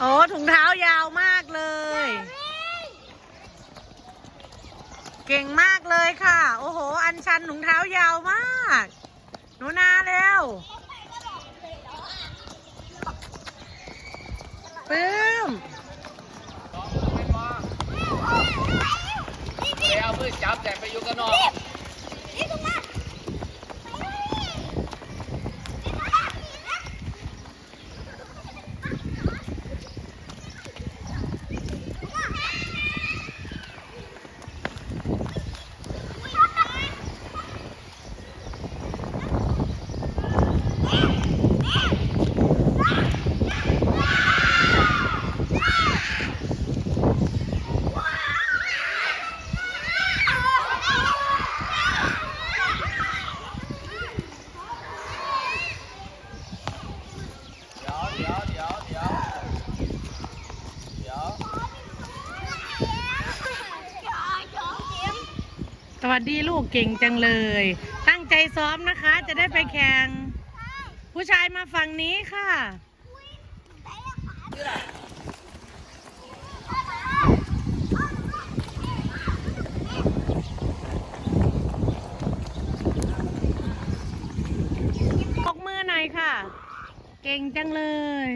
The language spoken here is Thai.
โอ้ถุงเท้ายาวมากเลย เก่งมากเลยค่ะ โอ้โห อันชันถุงเท้ายาวมาก หนูนาเร็วปื้มเอามือจับแต่ไปอยู่กันนอก เดี๋ยวเดี๋ยวเดี๋ยวเดี๋ยวเดี๋ยว สวัสดีลูกเก่งจังเลย ตั้งใจซ้อมนะคะ จะได้ไปแข่ง ผู้ชายมาฝั่งนี้ค่ะ ปกมือหน่อยค่ะ เก่งจังเลย